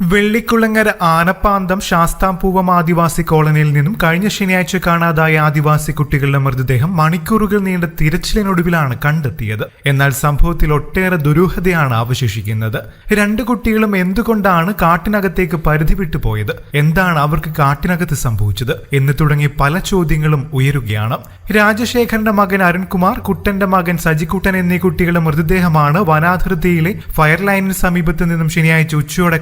വെള്ളിക്കുളങ്ങര ആനപ്പാന്തം ശാസ്താംപൂവം ആദിവാസി കോളനിയിൽ നിന്നും കഴിഞ്ഞ ശനിയാഴ്ച കാണാതായ ആദിവാസി കുട്ടികളുടെ മൃതദേഹം മണിക്കൂറുകൾ നീണ്ട തിരച്ചിലിനൊടുവിലാണ് കണ്ടെത്തിയത്. എന്നാൽ സംഭവത്തിൽ ഒട്ടേറെ ദുരൂഹതയാണ് അവശേഷിക്കുന്നത്. രണ്ട് കുട്ടികളും എന്തുകൊണ്ടാണ് കാട്ടിനകത്തേക്ക് പരിധി വിട്ടു പോയത്? എന്താണ് അവർക്ക് കാട്ടിനകത്ത് സംഭവിച്ചത്? എന്ന് തുടങ്ങി പല ചോദ്യങ്ങളും ഉയരുകയാണ്. രാജശേഖരന്റെ മകൻ അരുൺകുമാർ കുട്ടന്റെ മകൻ സജിക്കുട്ടൻ എന്നീ കുട്ടികളുടെ മൃതദേഹമാണ് വനാതിർത്തിയിലെ ഫയർലൈനിന് സമീപത്ത് നിന്നും ശനിയാഴ്ച ഉച്ചയോടെ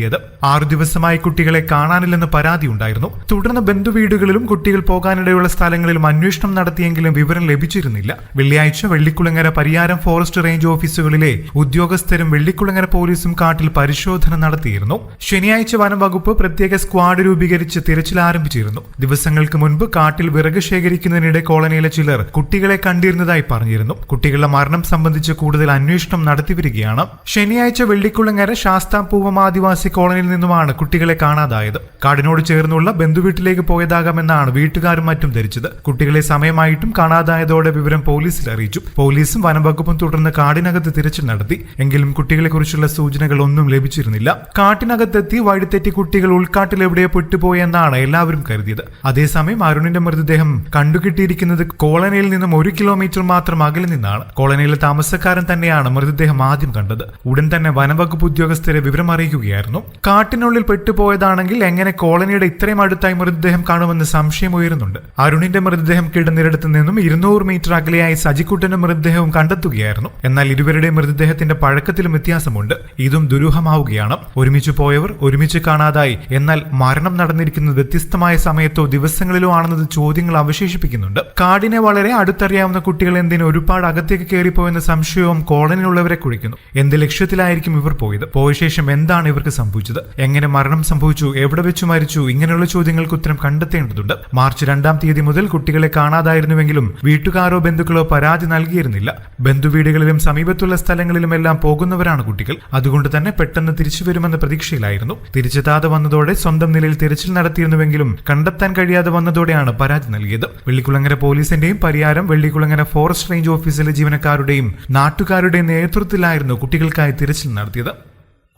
കണ്ടുകിട്ടിയത് ആറു ദിവസമായി കുട്ടികളെ കാണാനില്ലെന്ന് പരാതി ഉണ്ടായിരുന്നു. തുടർന്ന് ബന്ധുവീടുകളിലും കുട്ടികൾ പോകാനിടയുള്ള സ്ഥലങ്ങളിലും അന്വേഷണം നടത്തിയെങ്കിലും വിവരം ലഭിച്ചിരുന്നില്ല. വെള്ളിയാഴ്ച വെള്ളിക്കുളങ്ങര പരിയാരം ഫോറസ്റ്റ് റേഞ്ച് ഓഫീസുകളിലെ ഉദ്യോഗസ്ഥരും വെള്ളിക്കുളങ്ങര പോലീസും കാട്ടിൽ പരിശോധന നടത്തിയിരുന്നു. ശനിയാഴ്ച വനം വകുപ്പ് പ്രത്യേക സ്ക്വാഡ് രൂപീകരിച്ച് തിരച്ചിൽ ആരംഭിച്ചിരുന്നു. ദിവസങ്ങൾക്ക് മുൻപ് കാട്ടിൽ വിറക് ശേഖരിക്കുന്നതിനിടെ കോളനിയിലെ ചിലർ കുട്ടികളെ കണ്ടിരുന്നതായി പറഞ്ഞിരുന്നു. കുട്ടികളുടെ മരണം സംബന്ധിച്ച് കൂടുതൽ അന്വേഷണം നടത്തിവരികയാണ്. ശനിയാഴ്ച വെള്ളിക്കുളങ്ങര ശാസ്താപൂവം ആദിവാസി കോളനിയിൽ നിന്നുമാണ് കുട്ടികളെ കാണാതായത്. കാടിനോട് ചേർന്നുള്ള ബന്ധുവീട്ടിലേക്ക് പോയതാകാമെന്നാണ് വീട്ടുകാരും മറ്റും ധരിച്ചത്. കുട്ടികളെ സമയമായിട്ടും കാണാതായതോടെ വിവരം പോലീസിൽ അറിയിച്ചു. പോലീസും വനംവകുപ്പും തുടർന്ന് കാടിനകത്ത് തിരച്ചിൽ നടത്തി. എങ്കിലും കുട്ടികളെക്കുറിച്ചുള്ള സൂചനകൾ ഒന്നും ലഭിച്ചിരുന്നില്ല. കാട്ടിനകത്തെത്തി വഴിതെറ്റി കുട്ടികൾ ഉൾക്കാട്ടിൽ എവിടെയോ പെട്ടുപോയെന്നാണ് എല്ലാവരും കരുതിയത്. അതേസമയം അരുണിന്റെ മൃതദേഹം കണ്ടുകിട്ടിയിരിക്കുന്നത് കോളനിയിൽ നിന്നും ഒരു കിലോമീറ്റർ മാത്രം അകലെ നിന്നാണ്. കോളനിയിലെ താമസക്കാരൻ തന്നെയാണ് മൃതദേഹം ആദ്യം കണ്ടത്. ഉടൻ തന്നെ വനംവകുപ്പ് ഉദ്യോഗസ്ഥരെ വിവരം അറിയിക്കുകയായിരുന്നു കാട്ടിനുള്ളിൽ പെട്ടുപോയതാണെങ്കിൽ എങ്ങനെ കോളനിയുടെ ഇത്രയും അടുത്തായി മൃതദേഹം കാണുമെന്ന് സംശയം ഉയരുന്നുണ്ട്. അരുണിന്റെ മൃതദേഹം കിടന്നിടത്ത് നിന്നും ഇരുന്നൂറ് മീറ്റർ അകലെയായി സജിക്കുട്ടന്റെ മൃതദേഹവും കണ്ടെത്തുകയായിരുന്നു. എന്നാൽ ഇരുവരുടെയും മൃതദേഹത്തിന്റെ പഴക്കത്തിലും വ്യത്യാസമുണ്ട്. ഇതും ദുരൂഹമാവുകയാണ്. ഒരുമിച്ച് പോയവർ ഒരുമിച്ച് കാണാതായി. എന്നാൽ മരണം നടന്നിരിക്കുന്നത് വ്യത്യസ്തമായ സമയത്തോ ദിവസങ്ങളിലോ ആണെന്നത് ചോദ്യങ്ങൾ അവശേഷിപ്പിക്കുന്നുണ്ട്. കാടിനെ വളരെ അടുത്തറിയാവുന്ന കുട്ടികൾ എന്തിന് ഒരുപാട് അകത്തേക്ക് കയറിപ്പോയെന്ന സംശയവും കോളനിയിലുള്ളവരെ കുഴിക്കുന്നു എന്ത് ലക്ഷ്യത്തിലായിരിക്കും ഇവർ പോയത്? പോയ ശേഷം എന്താണ് ഇവർക്ക് സംഭവിച്ചത്? എങ്ങനെ മരണം സംഭവിച്ചു? എവിടെ വെച്ച് മരിച്ചു? ഇങ്ങനെയുള്ള ചോദ്യങ്ങൾക്ക് ഉത്തരം കണ്ടെത്തേണ്ടതുണ്ട്. മാർച്ച് രണ്ടാം തീയതി മുതൽ കുട്ടികളെ കാണാതായിരുന്നുവെങ്കിലും വീട്ടുകാരോ ബന്ധുക്കളോ പരാതി നൽകിയിരുന്നില്ല. ബന്ധുവീടുകളിലും സമീപത്തുള്ള സ്ഥലങ്ങളിലുമെല്ലാം പോകുന്നവരാണ് കുട്ടികൾ. അതുകൊണ്ട് തന്നെ പെട്ടെന്ന് തിരിച്ചു വരുമെന്ന പ്രതീക്ഷയിലായിരുന്നു. തിരിച്ചെത്താതെ വന്നതോടെ സ്വന്തം നിലയിൽ തിരച്ചിൽ നടത്തിയിരുന്നുവെങ്കിലും കണ്ടെത്താൻ കഴിയാതെ വന്നതോടെയാണ് പരാതി നൽകിയത്. വെള്ളിക്കുളങ്ങര പോലീസിന്റെയും പരിയാരം വെള്ളിക്കുളങ്ങര ഫോറസ്റ്റ് റേഞ്ച് ഓഫീസിലെ ജീവനക്കാരുടെയും നാട്ടുകാരുടെയും നേതൃത്വത്തിലായിരുന്നു കുട്ടികൾക്കായി തിരച്ചിൽ നടത്തിയത്.